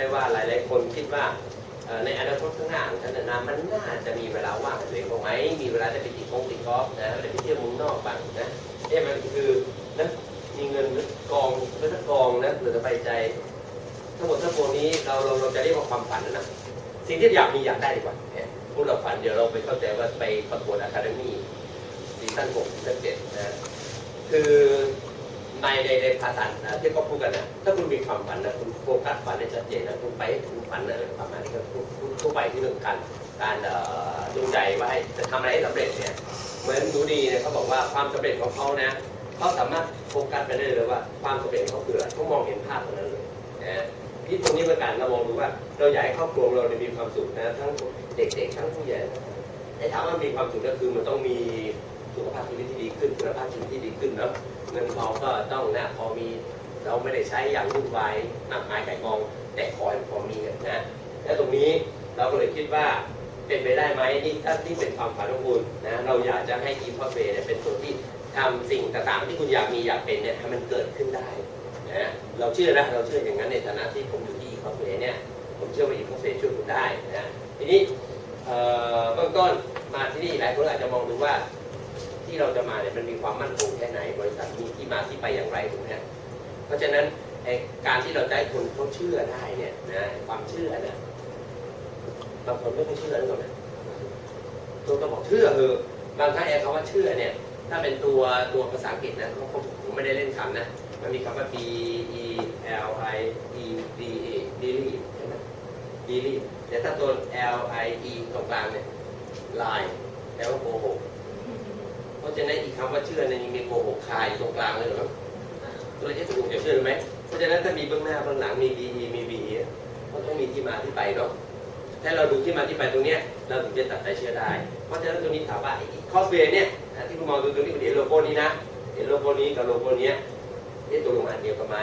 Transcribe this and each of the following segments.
ได้ว่าหลายๆคนคิดว่าในอนาคตข้างหน้าของท่านนามันน่าจะมีเวลาว่างเหลือไหมมีเวลาได้ไปตีกงตีกอล์ฟนะได้ไปเที่ยวเมุงนอกบ้างนะเอ๊ะมันคือนะมีเงินกองเงินกองนะหลือสบายใจ ทั้งหมดทั้งปวงนี้เราเราเราจะเรียกว่าความฝันนะสิ่งที่อยากมีอยากได้ดีกว่าพวกเราฝันเดี๋ยวเราไปเข้าใจว่าไปประกวดอะคาเดมี่ซีซั่นหกซีซั่นเจ็ดนะคือ ในในในภาษาอะที่เขาพูดกันนะถ้าคุณมีความฝันนะคุณโฟกัสฝันให้ชัดเจนนะคุณไปให้ถึงฝันนะอะไรประมาณนี้ก็ทั่วไปที่เรื่องการการเอ่อดวงใจว่าให้จะทำอะไรให้สำเร็จเนี่ยเหมือนดูดีเนี่ยเขาบอกว่าความสำเร็จของเขานะเขาสามารถโฟกัสไปได้เลยว่า ความสำเร็จของเขาคืออะไรเขามองเห็นภาพตรงนั้นเลยนะที่ตรงนี้เป็นการเรามองดูว่า เราอยากให้ครอบครัวเราเนี่ยมีความสุขนะทั้งเด็กๆทั้งผู้ใหญ่ไอ้ถามว่ามีความสุขก็คือมันต้องมี สุขภาพชีวิตที่ดีขึ้นคุณภาพชีวิตที่ดีขึ้นเนาะเงินทองก็ต้องนะพอมีเราไม่ได้ใช้อย่างวุ่นวายมากมายไก่กอง แต่ขอให้พอมีนะและตรงนี้เราก็เลยคิดว่าเป็นไปได้ไหมนี่ถ้าที่เป็นความฝันของคุณนะเราอยากจะให้อีพอเฟเนี่ยเป็นตัวที่ทำสิ่งต่างๆที่คุณอยากมีอยากเป็นเนี่ยให้มันเกิดขึ้นได้นะเราเชื่อนะเราเชื่ออย่างนั้นในฐานะที่ผมอยู่ที่อีพอเฟเนี่ยผมเชื่อว่าอีพอเฟช่วยคุณได้นะทีนี้เอ่อเบื้องต้นมาที่นี่หลายคนอาจจะมองดูว่า ที่เราจะมาเนี่ยมันมีความมั่นคงแค่ไหน บริษัทมีที่มาที่ไปอย่างไรถูกไหมเพราะฉะนั้นการที่เราจะให้คนเขาเชื่อได้เนี่ยนะความเชื่อเนี่ยบางคนไม่ค่อยเชื่อหรือเปล่าตัวก็บอกเชื่อคือบางครั้งไอ้คำว่าเชื่อเนี่ยถ้าเป็นตัวตัวภาษาอังกฤษนะเขาเขาผมไม่ได้เล่นคำนะมันมีคำว่า b e l i e d a believe ใช่ไหม believe แต่ถ้าตัว l i e ตรงกลางเนี่ย lie แปลว่าโกหก ราะฉะนั้นอีกคำว่าเชื่อในยมีโกหกคายตรงกลางเลยเหรอตัวเลขถูกจะเชื่อไหมเพราะฉะนั้นถ้ามีเบื้องหน้าเบื้องหลังมีดีมีบีก็ต้องมีที่มาที่ไปเนาะถ้าเราดูที่มาที่ไปตรงเนี้ยเราถึงจะตัดใจเชื่อได้ เพราะฉะนั้นตรงนี้ถามว่าคอสเวเนี่ยที่คุณมองดูตรงนี้คุณเห็นโลโก้นี้นะเห็นโลโก้นี้กับโลโก้เนี้ยนี่ตัวลงอันเดียวกันไหม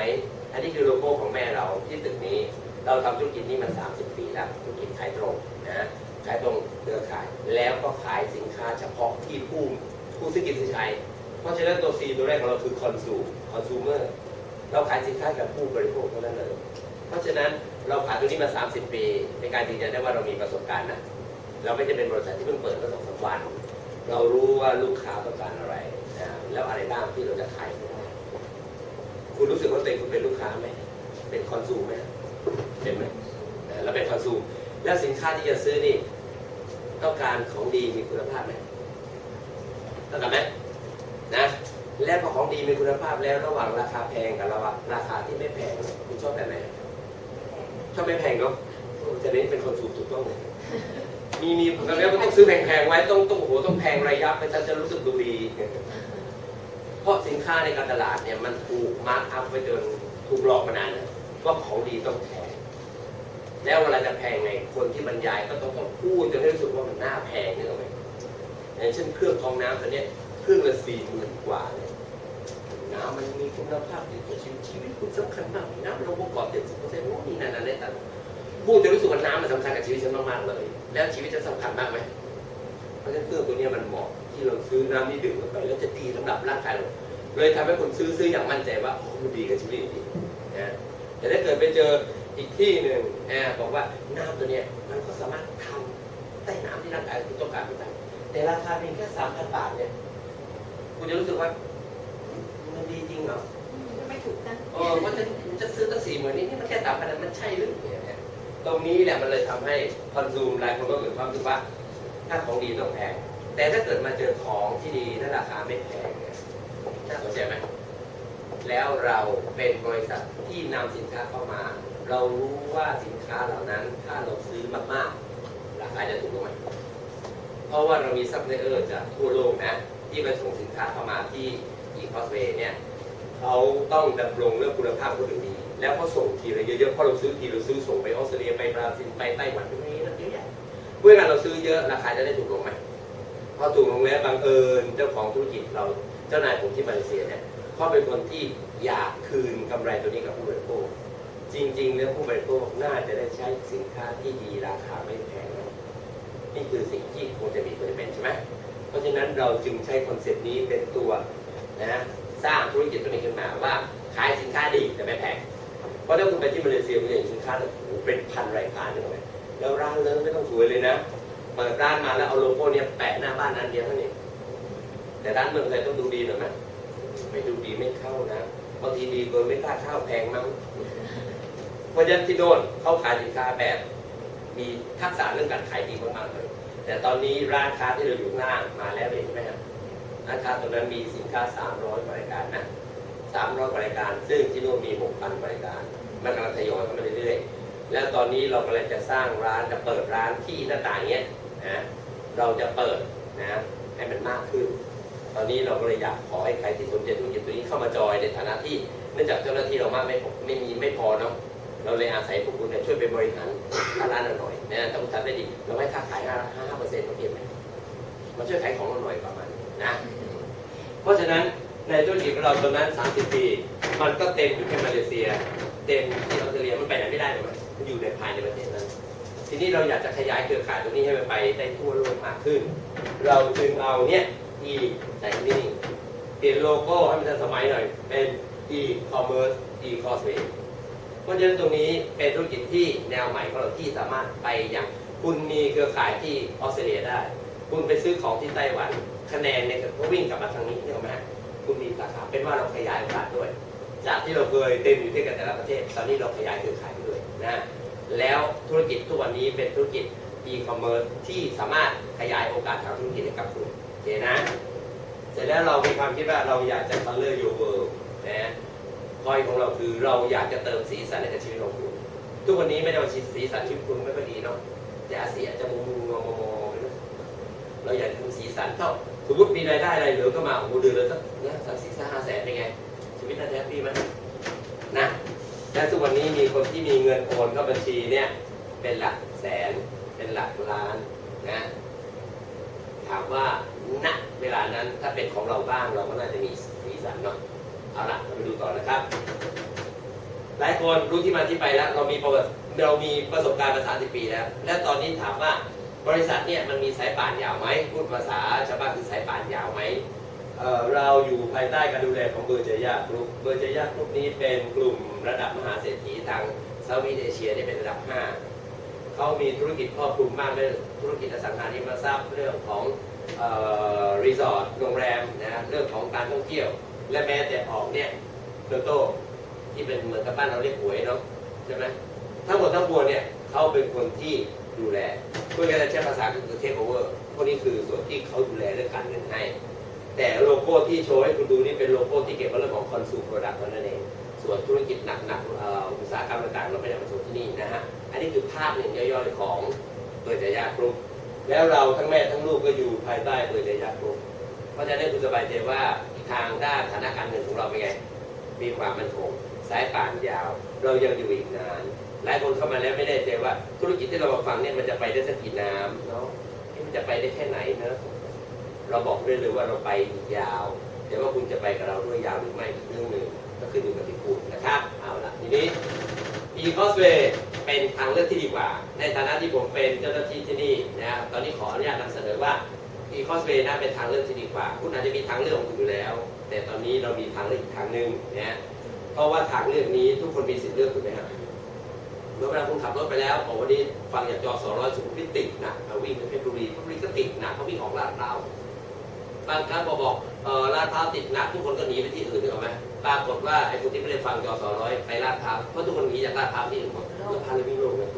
อันนี้คือโลโก้ของแม่เราที่ตึกนี้ เราทำธุรกิจนี้มา 30 ปีแล้วธุรกิจขายตรงนะขายตรงเครือข่ายแล้วก็ขายสินค้าเฉพาะที่ผู้ ผู้ซื้อกินซื้อใช้ เพราะฉะนั้นตัว C ตัวแรกของเราคือ consume consumer เราขายสินค้ากับผู้บริโภคเท่านั้นเลย เพราะฉะนั้นเราขายตัวนี้มา 30 ปี ในการยืนยันได้ว่าเรามีประสบการณ์นะ เราไม่ใช่เป็นบริษัทที่เพิ่งเปิดมาสองสามวัน เรารู้ว่าลูกค้าต้องการอะไรนะแล้วอะไรบ้างที่เราจะขายคุณรู้สึกว่าตัวเองคุณเป็นลูกค้าไหม เป็นคอนซูมไหมเป็นไหมแล้วเป็นคอนซูม แล้วสินค้าที่จะซื้อนี่ต้องการของดีมีคุณภาพไหม ต้องการไหมนะและพอของดีมีคุณภาพแล้วระหว่างราคาแพงกับระหว่างราคาที่ไม่แพงคุณชอบแบบไหนชอบไม่แพงเนาะโอ้จะนี้เป็นคนถูกถูกต้องเลยมีมีผมแล้วต้องซื้อแพงๆไว้ต้องต้องโอ้โหต้องแพงระยับไปฉันจะรู้สึกดูดีเพราะสินค้าในการตลาดเนี่ยมันถูกมาร์กอัพไว้จนถูกหลอกมานานแล้วว่าของดีต้องแพงแล้วเวลาจะแพงไงคนที่บรรยายก็ต้องต้องพูดจนให้รู้สึกว่ามันน่าแพงเนี่ยหรอไหม อย่างเช่นเครื่องกรองน้ำตัวนี้เครื่องละสี่หมื่นกว่าเลยน้ำมันมีคุณภาพดีต่อชีวิตชีวิตคุณสำคัญมากน้ำเราประกอบเจ็ดสิบเปอร์เซ็นต์โน่นนี่นั่นนั่นนี่แต่พูดจะรู้สึกว่าน้ำมันสำคัญกับชีวิตฉันมากๆเลย แล้วชีวิตฉันสำคัญมากไหมเพราะฉะนั้นเครื่องตัวนี้มันเหมาะที่เราซื้อน้ำนี่ดื่มเข้าไปแล้วจะดีสำหรับร่างกายเราเลยทำให้คนซื้อซื้ออย่างมั่นใจว่าโอ้มันดีกับชีวิตจริงนะแต่ถ้าเกิดไปเจออีกที่หนึ่งแอบบอกว่าน้ำตัวนี้มันก็สามารถทำได้น้ำที่ร่างกายคุณต้องการเหมือนกัน แต่ราคาเพียงแค่สามพันบาทเนี่ยคุณจะรู้สึกว่ามันดีจริงเหรอไม่ถูกกันเออว่าจะจะซื้อตั้งสี่หมื่นนี่นี่มันแค่สามพันมันใช่หรือเนี่ยตรงนี้แหละมันเลยทำให้คอนซูมหลายคนก็เกิดความรู้สึกว่าถ้าของดีต้องแพงแต่ถ้าเกิดมาเจอของที่ดีและราคาไม่แพงเนี่ยน่าสนใจไหมแล้วเราเป็นบริษัทที่นำสินค้าเข้ามา เรารู้ว่าสินค้าเหล่านั้นถ้าเราซื้อมากๆราคาจะถูกลงไหม เพราะว่าเรามีซัพพลายเออร์จากทั่วโลกนะ ที่มาส่งสินค้าเข้ามาที่อีคอสเวเนี่ยเขาต้องดำรงเรื่องคุณภาพคนดี แล้วเขาส่งทีละเยอะๆเพราะเราซื้อทีเราซื้อส่งไปออสเตรเลียไปบราซิลไปไต้หวันไปนี่นั่นเยอะแยะเมื่อเราซื้อเยอะราคาจะได้ถูกลงไหมพอถูกลงแล้วบังเอิญเจ้าของธุรกิจเราเจ้านายผมที่มาเลเซียเนี่ยเขาเป็นคนที่อยากคืนกำไรตัวนี้กับผู้บริโภคจริงๆแล้วผู้บริโภคน่าจะได้ใช้สินค้าที่ดีราคาไม่แพง นี่คือสิ่งที่ควรจะมีควรจะเป็นใช่ไหมเพราะฉะนั้นเราจึงใช้คอนเซปต์นี้เป็นตัวนะสร้างธุรกิจตัวนี้ขึ้นมาว่าขายสินค้าดีแต่ไม่แพงเพราะถ้าคุณไปที่มาเลเซียคุณเห็นสินค้าเนี่ยโหเป็นพันรายการเลยแล้วร้านเลิศไม่ต้องสวยเลยนะเปิดร้านมาแล้วเอาโลโก้เนี่ยแปะหน้าบ้านอันเดียวเท่านี้แต่ร้านเมืองไทยต้องดูดีหน่อยไหมไม่ดูดีไม่เข้านะบางทีดีเกินไม่กล้าเข้าแพงมั้งเพราะฉะนั้นที่โน่นเขาขายสินค้าแบบ มีทักษะเรื่องการขายดีมากๆเลย แต่ตอนนี้ร้านค้าที่เราอยู่ข้างหน้ามาแล้วเห็นไหมครับร้านค้าตรงนั้นมีสินค้า 300กว่ารายการนะ300กว่ารายการ ซึ่งที่นู่นมี 6,000กว่ารายการ มันกำลังทยอยเข้ามาเรื่อยๆ แล้วตอนนี้เรากำลังจะสร้างร้านจะเปิดร้านที่หน้าต่างเนี้ยนะเราจะเปิดนะให้มันมากขึ้น ตอนนี้เราก็เลยอยากขอให้ใครที่สนใจธุรกิจตัวนี้เข้ามาจอยในฐานะที่เนื่องจากเจ้าหน้าที่เรามากไม่ไม่มีไม่พอเนาะ เราเลยอาศัยพวกคุณช่วยไปบริหารร้านเราหน่อยนะถ้าคุณทำได้ดี เราให้ค่าขายห้าห้าเปอร์เซ็นต์โอเคไหมมาช่วยขายของเราหน่อยประมาณนะ เพราะฉะนั้นในธุรกิจของเราตอนนั้น 30 ปี มันก็เต็มอยู่แค่มาเลเซีย เต็มที่ออสเตรเลียมันไปไหนไม่ได้เลยมันมันอยู่ในภายในประเทศนั้น ทีนี้เราอยากจะขยายเครือข่ายตรงนี้ให้มันไปได้ทั่วโลกมากขึ้น เราจึงเอาเนี่ยที่ใส่ที่นี่เปลี่ยนโลโก้ให้มันทันสมัยหน่อยเป็น e-commerce e-causeway เพราะฉะนั้นตรงนี้เป็นธุรกิจที่แนวใหม่ของเราที่สามารถไปอย่างคุณมีเครือข่ายที่ออสเตรเลียได้ คุณไปซื้อของที่ไต้หวันคะแนนเนี่ยก็วิ่งกลับมาทางนี้เนี่ยไหมฮะคุณมีสาขาเป็นว่าเราขยายโอกาสด้วย จากที่เราเคยเต็มอยู่ที่กันแต่ละประเทศ ตอนนี้เราขยายเครือข่ายด้วยนะแล้วธุรกิจทุกวันนี้เป็นธุรกิจ e-commerce ที่สามารถขยายโอกาสทางธุรกิจให้กับคุณโอเคนะ เสร็จแล้วเรามีความคิดว่าเราอยากจะ color your world นะ พอยของเราคือเราอยากจะเติมสีสันให้กับชีวิตของคุณทุกวันนี้ไม่ได้ว่าสีสันชีวิตคุณไม่ค่อยดีเนาะแต่อาสีอาจะมุมๆงอๆไปเนอะเราอยากจะทำสีสันเท่าสมมติมีรายได้อะไรเหลือก็มาโอ้โหเดือนละสักนะสักสี่ห้าแสนเป็นไง ชีวิตน่าจะแฮปปี้ไหมนะและทุกวันนี้มีคนที่มีเงินโอนเข้าบัญชีเนี่ยเป็นหลักแสนเป็นหลักล้านนะถามว่าณเวลานั้นถ้าเป็นของเราบ้างเราก็น่าจะมีสีสันเนาะ เอาละเราไปดูต่อนะครับ หลายคนรู้ที่มาที่ไปแล้ว เรามีประวัติเรามีประสบการณ์มา 30 ปีแล้ว และตอนนี้ถามว่าบริษัทเนี่ยมันมีสายป่านยาวไหมพูดภาษาชาวบ้านคือสายป่านยาวไหมเเราอยู่ภายใต้การดูแลของเบอร์เจยากรุ๊ปเบอร์เจยากรุ๊ปนี้เป็นกลุ่มระดับมหาเศรษฐีทางเซาท์อีสเอเชียที่เป็นระดับ 5 เขามีธุรกิจครอบคลุมมากเรื่องธุรกิจอสังหาริมทรัพย์เรื่องของรีสอร์ทโรงแรมนะเรื่องของการท่องเที่ยว และแม้แต่ออกเนี่ยโตโต้ที่เป็นเหมือนกับบ้านเราเรียกหวยเนาะใช่ไหมทั้งหมดทั้งปวงเนี่ยเขาเป็นคนที่ดูแลพูดง่ายๆใช้ภาษาคือเทคโอเวอร์พวกนี้คือส่วนที่เขาดูแลเรื่องการเงินให้ แต่โลโก้ที่โชว์ให้คุณดูนี่เป็นโลโก้ที่เกี่ยวกับเรื่องของคอนซูมโปรดักต์นั่นเองส่วนธุรกิจหนักๆอออุตสาหกรรมต่างๆเราไม่ได้มาโชว์ที่นี่นะฮะอันนี้คือภาพหนึ่งย่อยๆของเปิดใจยากรุ๊ปแล้วเราทั้งแม่ทั้งลูกก็อยู่ภายใต้เปิดใจยากรุ๊ปเพราะฉะนั้นคุณสบายใจว่า ทางด้านฐานะการเงินของเราเป็นไง มีความมั่นคงสายป่านยาว เรายังอยู่อีกนาน หลายคนเข้ามาแล้วไม่ได้ใจว่า ธุรกิจที่เรามาฟังเนี่ยมันจะไปได้สักกี่น้ำเนาะที่มันจะไปได้แค่ไหนเนอะเราบอกได้เลยว่าเราไปอีกยาว แต่ว่าคุณจะไปกับเราด้วยยาวหรือไม่อีกเรื่องหนึ่งก็ขึ้นอยู่กับที่คุณนะครับเอาละทีนี้ e c o s w a y เป็นทางเลือกที่ดีกว่า ในฐานะที่ผมเป็นเจ้าหน้าที่ที่นี่นะครับตอนนี้ขออนุญาตนำเสนอว่า e c o s w a y นะเป็นทางเลือกที่ดีกว่า คุณอาจจะมีทางเลือกของคุณอยู่แล้ว แต่ตอนนี้เรามีทางเลือกอีกทางหนึ่งนะเพราะว่าทางเลือกนี้ทุกคนมีสิทธิ์เลือกถูกไหมครับแล้วเวลาคุณขับรถไปแล้วบอกว่านี้ฟังจากจอสอร้อยสุขุมวิทติดหนักเอาวิ่งไปเพชรบุรีเพชรบุรีก็ติดหนักเขาวิ่งออกลาดพร้าวบางครั้งพอบอกเออลาดพร้าวติดหนักทุกคนก็หนีไปที่อื่นนึกไหมปรากฏว่าไอ้คนที่ไม่ได้ฟังจอสอร้อยไปลาดพร้าวเพราะทุกคนหนีจากลาดพร้าวที่อื่นหมดก็พาเลยวิ่งลกเลย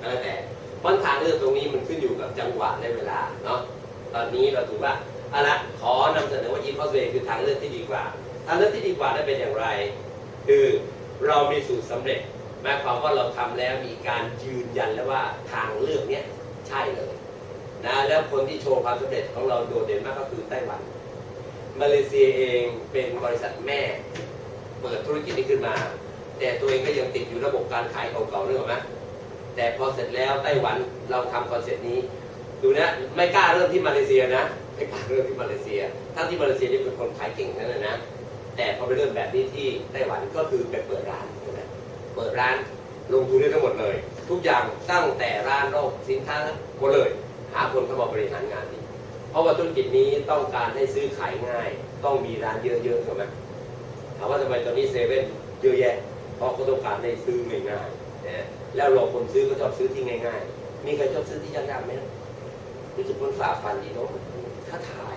แล้วแต่เพราะทาเลือกตรงนี้มันขึ้นอยู่กับจังหวะและเวลาเนาะ ตอนนี้เราถือว่าเอาละขอนำเสนอว่า e c o s w a y คือทางเลือกที่ดีกว่า ทางเลือกที่ดีกว่านั้นเป็นอย่างไร คือเรามีสูตรสำเร็จหมายความว่าเราทำแล้วมีการยืนยันแล้วว่าทางเลือกเนี้ยใช่เลยนะแล้วคนที่โชว์ความสำเร็จของเราโดดเด่นมากก็คือไต้หวัน มาเลเซียเองเป็นบริษัทแม่เปิดธุรกิจนี้ขึ้นมา แต่ตัวเองก็ยังติดอยู่ระบบการขายเก่าๆเรื่องไหมแต่พอเสร็จแล้วไต้หวันเราทำคอนเซ็ปต์นี้ ดูนะไม่กล้าเริ่มที่มาเลเซียนะไม่กล้าเริ่มที่มาเลเซีย ทั้งที่มาเลเซียนี่เป็นคนขายเก่งนั่นแหละนะแต่พอไปเริ่มแบบนี้ที่ไต้หวันก็คือไปเปิดร้านเปิดร้านลงทุนได้ทั้งหมดเลย ทุกอย่างตั้งแต่ร้านโรคสินค้าหมดเลย หาคนเข้ามาบริหารงานนี้เพราะว่าธุรกิจนี้ต้องการให้ซื้อขายง่าย ต้องมีร้านเยอะๆถูกไหมถามว่าทำไมตอนนี้เซเว่นเยอะแยะเพราะเขาต้องการได้ซื้อง่ายๆนะแล้วเราคนซื้อก็ชอบซื้อที่ง่ายๆมีใครชอบซื้อที่ยากๆไหม รู้สึกคนฝ่าฟันดีเนาะท้าทาย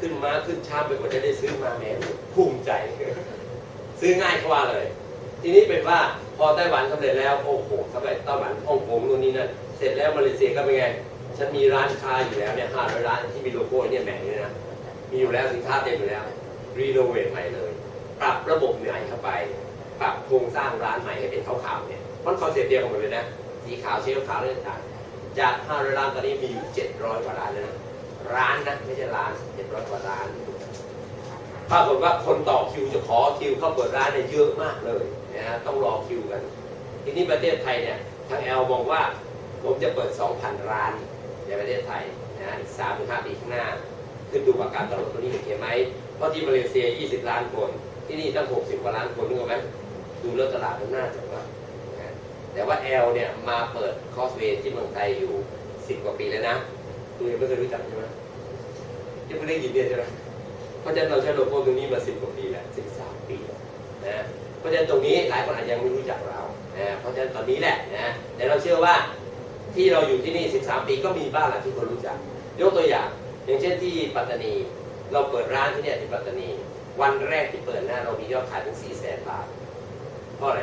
ขึ้นมาขึ้นชามไปกว่าจะได้ซื้อมาแหมภูมิใจ ซื้อง่ายกว่าเลย ทีนี้เป็นว่าพอไต้หวันสำเร็จแล้วโอ้โหสำเร็จไต้หวันฮ่องกงนู่นนี่นั่นเสร็จแล้วมาเลเซียก็เป็นไงฉันมีร้านค้าอยู่แล้วเนี่ยห้าร้อยร้านที่มีโลโก้เนี่ยแหม่เนี่ยนะมีอยู่แล้วสินค้าเต็มอยู่แล้วรีโนเวทใหม่เลย ปรับระบบใหม่เข้าไป ปรับโครงสร้างร้านใหม่ให้เป็นขาวๆเนี่ยมันคอนเซ็ปต์เดียวกันหมดเลยนะสีขาวเชลฟ์ขาวเรื่องต่างๆ จากห้าร้อยร้านตอนนี้มีอยู่เจ็ดร้อยกว่าร้านแล้วนะร้านนะไม่ใช่ร้านเจ็ดร้อยกว่าร้านปรากฏว่าคนต่อคิวจะขอคิวเข้าเปิดร้านเนี่ยเยอะมากเลยนะฮะต้องรอคิวกัน ทีนี้ประเทศไทยเนี่ยทางแอลมองว่าผมจะเปิด 2,000 ร้านในประเทศไทยนะอีกสามถึงห้าปีข้างหน้า ขึ้นดูกับการตลาดตัวนี้โอเคไหมเพราะที่มาเลเซีย 20 ล้านคน ที่นี่ตั้ง 60 กว่าล้านคนนึกออกไหมดูแล้วตลาดมันน่าจะว่านะ แต่ว่าแอลเนี่ยมาเปิดคอสเวย์ที่เมืองไทยอยู่10กว่าปีแล้วนะดูยังไม่เคยรู้จักใช่ไหมยังไม่ได้ยินเนี่ยใช่ไหมเพราะฉะนั้นเราใช้โลโก้ตรงนี้มาสิบกว่าปีแล้วสิบสามปีนะเพราะฉะนั้นตรงนี้หลายคนอาจจะยังไม่รู้จักเรานะเพราะฉะนั้นตอนนี้แหละนะแต่เราเชื่อว่าที่เราอยู่ที่นี่ 13 ปีก็มีบ้างแหละที่คนรู้จัก ยกตัวอย่าง อย่างเช่นที่ปัตตานี เราเปิดร้านที่เนี่ยที่ปัตตานี วันแรกที่เปิดนะเรามียอดขายถึง4แสนบาท เพราะอะไร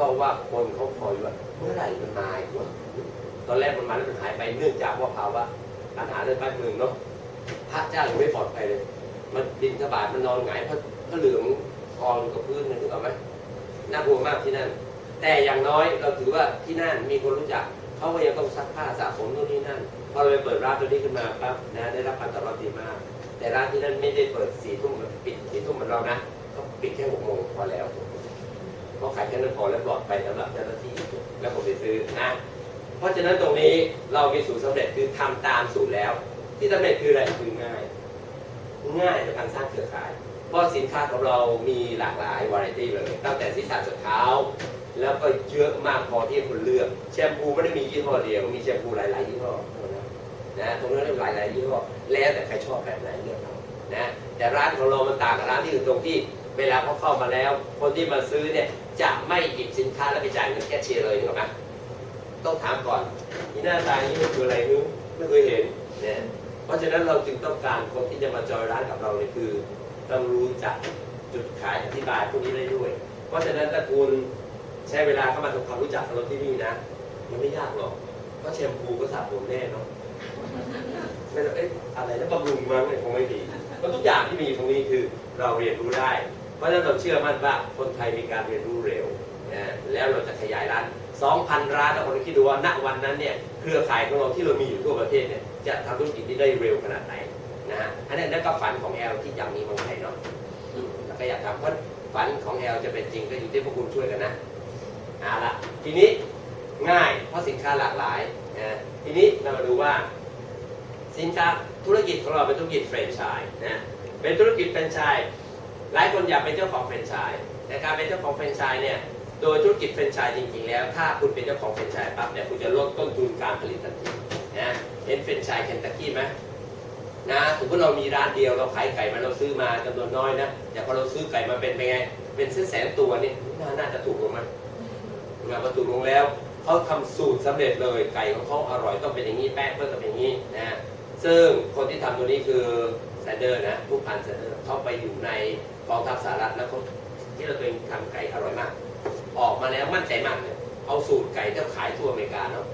ราะว่าคนเขาคอยว่าเมื่อไหร่มันมาอีกวะตอนแรกมันมาแล้วมันหายไปเนื่องจากว่าภาวะปัญหาเรื่องบ้านเมืองเนาะพระเจ้ายังไม่ปลอดภัยเลย มันบินทบาทมันนอนหงายพระพระเหลืองกองกับพื้นนึกออกไหมน่ากลัวมากที่นั่น แต่อย่างน้อยเราถือว่าที่นั่นมีคนรู้จักเขาก็ยังต้องซักผ้าสระผมนู่นนี่นั่นพอเราไปเปิดร้านตัวนี้ขึ้นมาปั๊บนะได้รับการตอบรับดีมาก แต่ร้านที่นั่นไม่ได้เปิดสี่ทุ่มปิดสี่ทุ่มเหมือนเรานะเขาปิดแค่หกโมงพอแล้ว เพราะขายแค่นั้นพอแล้วปลอดภัยสำหรับเจ้าหน้าที่และผมไปซื้อนะเพราะฉะนั้นตรงนี้เรามีสูตรสำเร็จคือทำตามสูตรแล้ว ที่สำเร็จคืออะไรคือง่าย ง่ายในการสร้างเครือข่าย เพราะสินค้าของเรามีหลากหลายวาไรตี้เลย ตั้งแต่ศีรษะจนเท้า แล้วก็เยอะมากพอที่คุณเลือกแชมพูไม่ได้มียี่ห้อเดียว มีแชมพูหลายๆยี่ห้อนะตรงนั้นหลายหลายๆยี่ห้อแล้วแต่ใครชอบแบบไหนเลือกเอานะแต่ร้านของเรามันต่างกับร้านที่อื่นตรงที่ เวลาเขาเข้ามาแล้ว คนที่มาซื้อเนี่ย จะไม่หยิบสินค้าแล้วไปจ่ายเงินแคชเชียร์เลยถูกไหมต้องถามก่อนนี่หน้าตาอย่างนี้มันคืออะไรนึไม่เคยเห็นเนี่ยเพราะฉะนั้นเราจึงต้องการคนที่จะมาจอยร้านกับเราเนี่ยคือต้องรู้จักจุดขายอธิบายพวกนี้ได้ด้วย เพราะฉะนั้นถ้าคุณใช้เวลาเข้ามาทำความรู้จักกับเราที่นี่นะ มันไม่ยากหรอกเพราะแชมพูก็สระผมแน่เนาะไม่ต้องเอ๊ะอะไรนะบำรุงมั้งเนี่ยคงไม่ดีเพราะทุกอย่างที่มีตรงนี้คือเราเรียนรู้ได้ เพราะฉะนั้นเราเชื่อมั่นว่าคนไทยมีการเรียนรู้เร็วนะแล้วเราจะขยายร้าน 2,000 ร้านแล้วคนคิดดูว่าณวันนั้นเนี่ยเครือข่ายของเราที่เรามีอยู่ทั่วประเทศเนี่ยจะทำธุรกิจนี้ได้เร็วขนาดไหนนะฮะอันนั้นนั่นก็ฝันของแอลที่อยากมีเมืองไทยเนาะแล้วก็อยากทำเพราะฝันของแอลจะเป็นจริงก็อยู่ที่พวกคุณช่วยกันนะเอาละทีนี้ง่ายเพราะสินค้าหลากหลายนะทีนี้เรามาดูว่า สินค้าธุรกิจของเราเป็นธุรกิจแฟรนไชส์นะเป็นธุรกิจแฟรนไชส์ หลายคนอยากเป็นเจ้าของแฟรนไชส์แต่การเป็นเจ้าของแฟรนไชส์เนี่ยโดยธุรกิจแฟรนไชส์จริงๆแล้ว ถ้าคุณเป็นเจ้าของแฟรนไชส์ปั๊บเนี่ยคุณจะลดต้นทุนการผลิตทันทีนะเห็นแฟรนไชส์เคนตักกี้ไหมนะสมมติเรามีร้านเดียวเราขายไก่มาเราซื้อมาจำนวนน้อยนะแต่พอเราซื้อไก่มาเป็นเป็นไง เป็นแสนตัวนี่น่าน่าจะถูกลงไหมนะพอถูกลงแล้วเขาทำสูตรสำเร็จเลยไก่ของเขาอร่อยต้องเป็นอย่างนี้แป้งเพื่อต้องเป็นอย่างนี้นะซึ่งคนที่ทำตัวนี้คือแซนเดอร์นะผู้พันแซนเดอร์เขาไปอยู่ใน กองทัพสหรัฐแล้วที่เราตัวเองทำไก่อร่อยมาก ออกมาแล้วมั่นใจมากเลยเอาสูตรไก่ที่ขายทั่วอเมริกาเนาะ